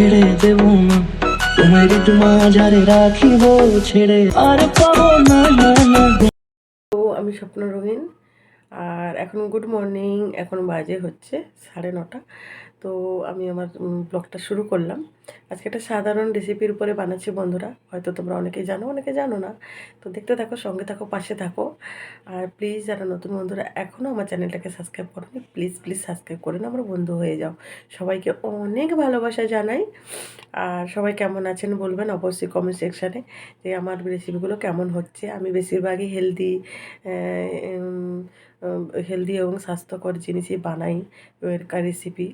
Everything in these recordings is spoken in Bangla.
ছেড়ে দেব না। তোমার মাঝারে রাখিব, ছেড়ে আর পাবো না আমি স্বপ্ন রঙিন, আর এখন গুড মর্নিং এখন বাজে হচ্ছে সাড়ে নটা। তো আমি আমার ব্লগটা শুরু করলাম। আজকে একটা সাধারণ রেসিপির উপরে বানাচ্ছি বন্ধুরা। হয়তো তোমরা অনেকে জানো অনেকে জানো না। তো দেখতে থাকো, সঙ্গে থাকো, পাশে থাকো। আর প্লিজ যারা নতুন বন্ধুরা এখনও আমার চ্যানেলটাকে সাবস্ক্রাইব করোনি প্লিজ প্লিজ সাবস্ক্রাইব করে না আমার বন্ধু হয়ে যাও। সবাইকে অনেক ভালোবাসা জানাই। আর সবাই কেমন আছেন বলবেন অবশ্যই কমেন্ট সেকশানে যে আমার রেসিপিগুলো কেমন হচ্ছে। আমি বেশিরভাগই হেলদি হেলদি এবং স্বাস্থ্যকর জিনিসই বানাই রেসিপি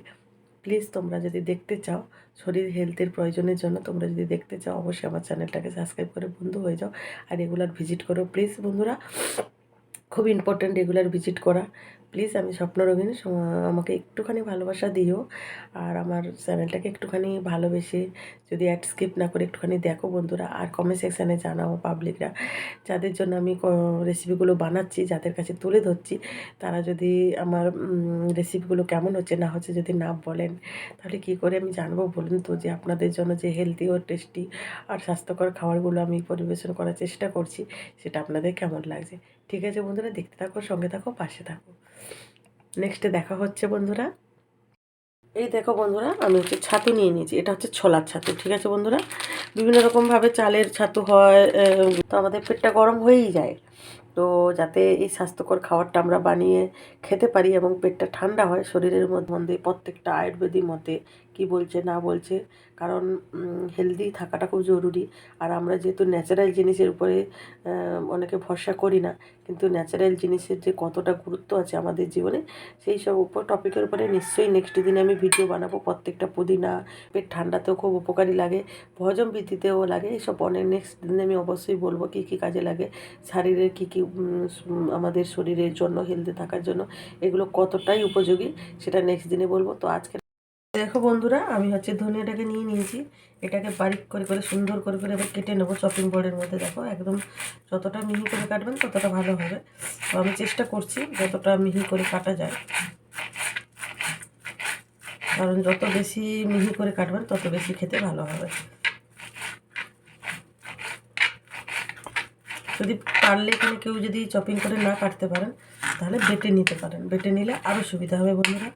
প্লিজ তোমরা যদি দেখতে চাও শরীর হেলথের প্রয়োজনের জন্য তোমরা যদি দেখতে চাও, অবশ্যই আমার চ্যানেলটাকে সাবস্ক্রাইব করে বন্ধু হয়ে যাও। আর রেগুলার ভিজিট করো। প্লিজ বন্ধুরা খুব ইম্পর্ট্যান্ট রেগুলার ভিজিট করা। প্লিজ আমি স্বপ্ন রঙিনী আমাকে একটুখানি ভালোবাসা দিও। আর আমার চ্যানেলটাকে একটুখানি ভালোবেসে যদি অ্যাড স্কিপ না করে একটুখানি দেখো বন্ধুরা, আর কমেন্ট সেকশানে জানাও পাবলিকরা যাদের জন্য আমি রেসিপিগুলো বানাচ্ছি, যাদের কাছে তুলে ধরছি, তারা যদি আমার রেসিপিগুলো কেমন হচ্ছে, না হচ্ছে যদি না বলেন, তাহলে কী করে আমি জানব বলুন তো যে আপনাদের জন্য যে হেলদি ও টেস্টি আর স্বাস্থ্যকর খাবারগুলো আমি পরিবেশন করার চেষ্টা করছি, সেটা আপনাদের কেমন লাগছে? ঠিক আছে বন্ধুরা, দেখতে থাকো, সঙ্গে থাকো, পাশে থাকো। নেক্সটে দেখা হচ্ছে বন্ধুরা। এই দেখো বন্ধুরা, আমি হচ্ছে ছাতু নিয়ে নিয়েছি। এটা হচ্ছে ছোলার ছাতু, ঠিক আছে বন্ধুরা? বিভিন্ন রকমভাবে চালের ছাতু হয় তো আমাদের পেটটা গরম হয়েই যায়। তো যাতে এই স্বাস্থ্যকর খাবারটা আমরা বানিয়ে খেতে পারি এবং পেটটা ঠান্ডা হয় শরীরের মধ্যে প্রত্যেকটা আয়ুর্বেদিক মতে কি বলছে, না বলছে, কারণ হেলদি থাকাটা খুব জরুরি। আর আমরা যেহেতু ন্যাচারাল জিনিসের উপরে অনেকে ভরসা করি না, কিন্তু ন্যাচারাল জিনিসের যে কতটা গুরুত্ব আছে আমাদের জীবনে, সেই সব উপর টপিকের উপরে নিশ্চয়ই নেক্সট দিনে আমি ভিডিও বানাবো। প্রত্যেকটা পুদিনা, পেট ঠান্ডাতেও খুব উপকারী লাগে হজম বৃদ্ধিতেও লাগে, এসব অনেক নেক্সট দিনে আমি অবশ্যই বলব কী কী কাজে লাগে, শারীরের কী কী আমাদের শরীরের জন্য হেলদি থাকার জন্য এগুলো কতটাই উপযোগী সেটা নেক্সট দিনে বলব। তো আজকে দেখো বন্ধুরা, আমি হচ্ছে ধনিয়াটাকে নিয়ে নিয়েছি। এটাকে বারিক করে করে, সুন্দর করে করে এবার কেটে নেব চপিং বোর্ডের মধ্যে। দেখো একদম যতটা মিহি করে কাটবেন ততটা ভালো হবে। তো আমি চেষ্টা করছি যতটা মিহি করে কাটা যায়। কারণ যত বেশি মিহি করে কাটবেন তত বেশি খেতে ভালো হবে। যদি পারলে এখানে কেউ যদি চপিং করে না কাটতে পারেন, তাহলে বেটে নিতে পারেন। বেটে নিলে আরও সুবিধা হবে বন্ধুরা।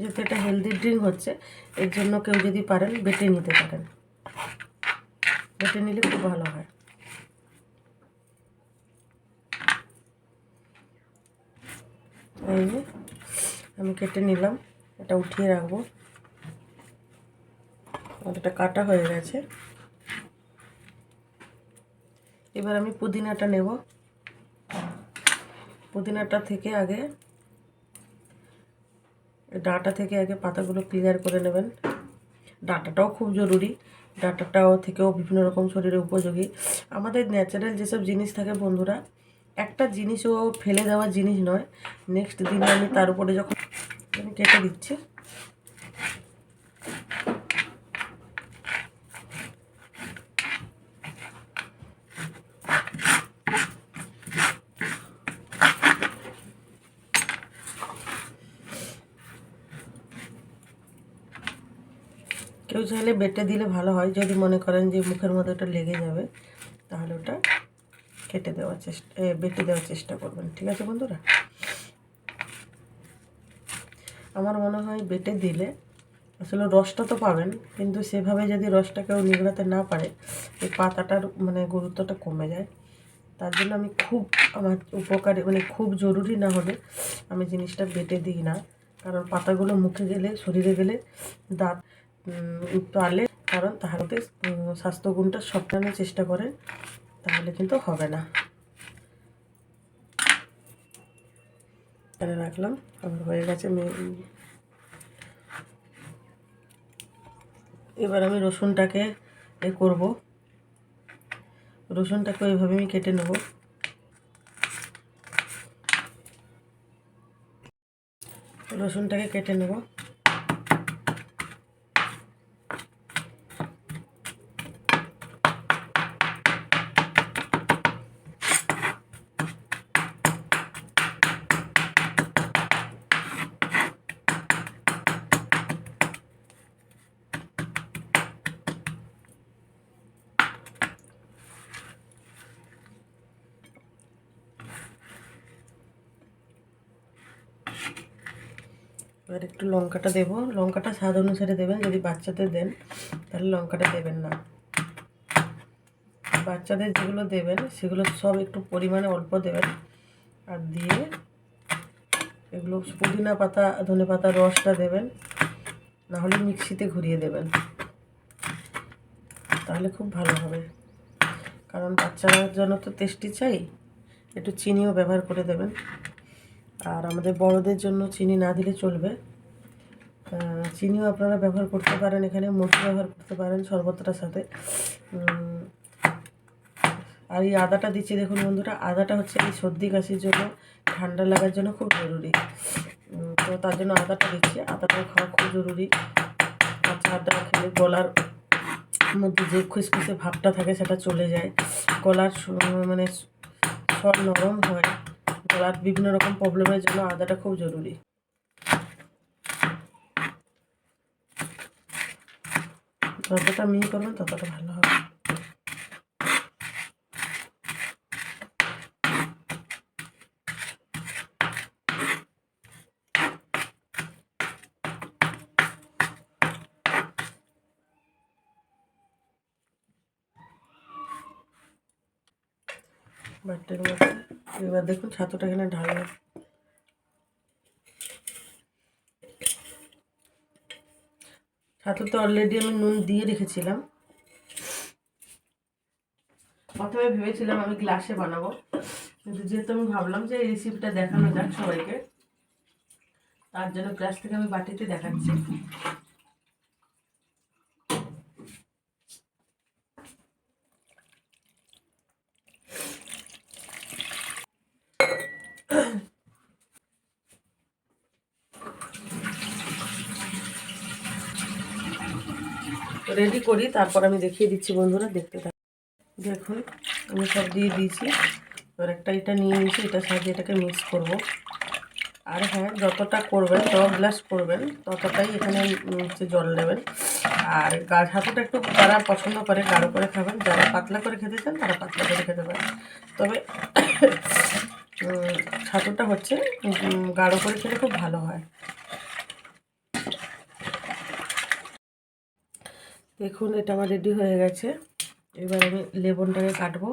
যেহেতু এটা হেলদি ড্রিঙ্ক হচ্ছে, এর জন্য কেউ যদি পারেন, বেটে নিতে পারেন। বেটে নিলে খুব ভালো হয়। এই যে, আমি কেটে নিলাম, এটা উঠিয়ে রাখব। এটা কাটা হয়ে গেছে। এবার আমি পুদিনাটা নেব। পুদিনাটা থেকে আগে, ডাঁটা থেকে আগে পাতাগুলো ক্লিয়ার করে নেবেন। ডাঁটাটাও খুব জরুরি। ডাঁটাটাও থেকেও বিভিন্ন রকম শরীরে উপযোগী। আমাদের ন্যাচারাল যেসব জিনিস থাকে বন্ধুরা একটা জিনিসও ফেলে দেওয়া জিনিস নয়। নেক্সট দিনে আমি তার উপরে যখন আমি কেটে দিচ্ছি। কেউ চাইলে বেটে দিলে ভালো হয়। যদি মনে করেন যে মুখের মধ্যে ওটা লেগে যাবে, তাহলে ওটা কেটে দেওয়ার চেষ্টা বেটে দেওয়ার চেষ্টা করবেন, ঠিক আছে বন্ধুরা? আমার মনে হয় বেটে দিলে, আসলে রসটা তো পাবেন, কিন্তু সেভাবে যদি রসটা কেউ নিগড়াতে না পারে, এই পাতাটার মানে গুরুত্বটা কমে যায়। তার জন্য আমি খুব আমার উপকারী মানে খুব জরুরি না হলে আমি জিনিসটা বেটে দিই না। কারণ পাতাগুলো মুখে গেলে, শরীরে গেলে দাঁত পারলে কারণ তাহলে স্বাস্থ্যগুণটা সবটানোর চেষ্টা করেন। তাহলে কিন্তু হবে না। এখানে রাখলাম আমার হয়ে গেছে এবার আমি রসুনটাকে এ করব। রসুনটাকে ওইভাবে আমি কেটে নেব। রসুনটাকে কেটে নেব। এবার একটু লঙ্কাটা দেবো। লঙ্কাটা স্বাদ অনুসারে দেবেন, যদি বাচ্চাদের দেন, তাহলে লঙ্কাটা দেবেন না। বাচ্চাদের যেগুলো দেবেন, সেগুলো সব একটু পরিমাণে অল্প দেবেন। আর দিয়ে এগুলো পুদিনা পাতা, ধনে পাতার রসটা দেবেন। না হলে মিক্সিতে ঘুরিয়ে দেবেন। তাহলে খুব ভালো হবে। কারণ বাচ্চাদের জন্য তো টেস্টি চাই, একটু চিনিও ব্যবহার করে দেবেন। আর আমাদের বড়দের জন্য চিনি না দিলে চলবে। চিনিও আপনারা ব্যবহার করতে পারেন এখানে, মধু ব্যবহার করতে পারেন শরবতটার সাথে। আর এই আদাটা দিচ্ছি, দেখুন বন্ধুরা, আদাটা হচ্ছে এই সর্দি কাশির জন্য, ঠান্ডা লাগার জন্য খুব জরুরি। তো তার জন্য আদাটা দিচ্ছি আদাটা খাওয়া খুব জরুরি। কাঁচা আদা খেলে গলার মধ্যে যে খুসখুসে ভাবটা থাকে সেটা চলে যায়। গলার মানে স্বর নরম হয়। গলার বিভিন্ন রকম প্রবলেমের জন্য আদাটা খুব জরুরি। যতটা মিহি করবেন ততটা ভালো হবে। বাটির মধ্যে এবার দেখুন ছাতুটা এখানে ঢালবে ছাতুতে অলরেডি আমি নুন দিয়ে রেখেছিলাম। প্রথমে ভেবেছিলাম আমি গ্লাসে বানাবো। কিন্তু যেহেতু আমি ভাবলাম যে এই রেসিপিটা দেখানো যাক সবাইকে, তার জন্য গ্লাস থেকে আমি বাটিতে দেখাচ্ছি। রেডি করি, তারপর আমি দেখিয়ে দিচ্ছি বন্ধুরা, দেখতে থাক। দেখুন, আমি সব দিয়ে দিয়েছি। এবার একটা এটা নিয়ে নিয়েছি, এটা সাহায্যে এটাকে মিক্স করব। আর হ্যাঁ যতটা করবেন ছ গ্লাস করবেন, ততটাই এখানে হচ্ছে জল দেবেন। আর গাছ হাতুটা একটু যারা পছন্দ করে, গাঢ় করে খাবেন, যারা পাতলা করে খেতে চান, তারা পাতলা করে খেতে পারেন। তবে ছাতুটা হচ্ছে গাঢ় করে খেলে খুব ভালো হয়। দেখুন, এটা আমার রেডি হয়ে গেছে। এবার আমি লেবনটাকে কাটবো।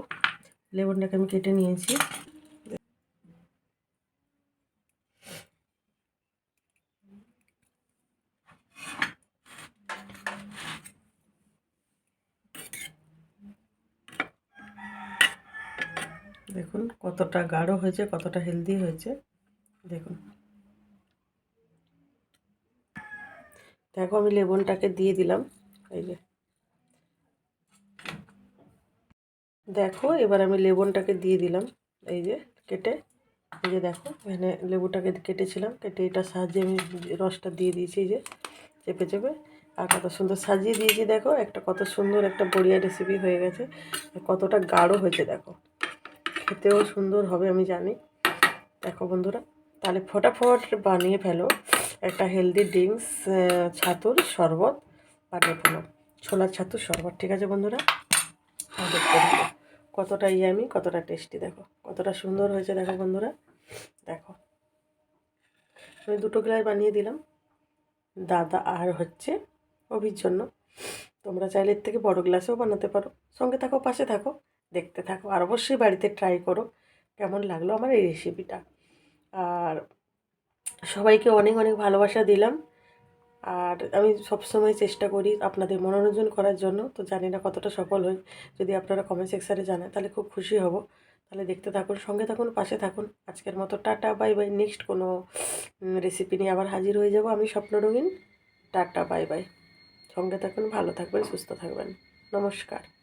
লেবনটাকে আমি কেটে নিয়েছি। দেখুন, কতটা গাঢ় হয়েছে, কতটা হেলদি হয়েছে। দেখুন। দেখো, আমি লেবনটাকে দিয়ে দিলাম, এই যে। দেখো, এবার আমি লেবনটাকে দিয়ে দিলাম, এই যে, কেটে। এই যে দেখো, এখানে লেবুটাকে কেটেছিলাম, কেটে এটার সাহায্যে আমি রসটা দিয়ে দিয়েছি যে, চেপে চেপে। আর কত সুন্দর সাজিয়ে দিয়েছি, দেখো, একটা কত সুন্দর একটা বড়িয়া রেসিপি হয়ে গেছে, কতটা গাঢ় হয়েছে, দেখো। খেতেও সুন্দর হবে, আমি জানি। দেখো বন্ধুরা, তাহলে ফটাফট বানিয়ে ফেলো একটা হেলদি ড্রিঙ্কস ছাতুর শরবত বানিয়ে ফেলো। ছোলার ছাতুর শরবত, ঠিক আছে বন্ধুরা? দেখতে দেখো, কতটা ইয়ামি কতটা টেস্টি দেখো, কতটা সুন্দর হয়েছে, দেখো বন্ধুরা। দেখো, আমি দুটো গ্লাস বানিয়ে দিলাম। দাদা আর হচ্ছে অভির জন্য। তোমরা চাইলে এর থেকে বড় গ্লাসেও বানাতে পারো। সঙ্গে থাকো, পাশে থাকো। দেখতে থাকো আর অবশ্যই বাড়িতে ট্রাই করো। কেমন লাগল আমার এই রেসিপিটা আর সবাইকে অনেক অনেক ভালোবাসা দিলাম। আর আমি সবসময় চেষ্টা করি আপনাদের মনোরঞ্জন করার জন্য। তো জানি না কতটা সফল হই। যদি আপনারা কমেন্ট সেকশানে জানান, তাহলে খুব খুশি হব। তাহলে দেখতে থাকুন, সঙ্গে থাকুন, পাশে থাকুন। আজকের মতো টাটা বাই বাই নেক্সট কোনো রেসিপি নিয়ে আবার হাজির হয়ে যাব আমি স্বপ্ন রঙিন। টাটা বাই বাই সঙ্গে থাকুন, ভালো থাকবেন, সুস্থ থাকবেন। নমস্কার।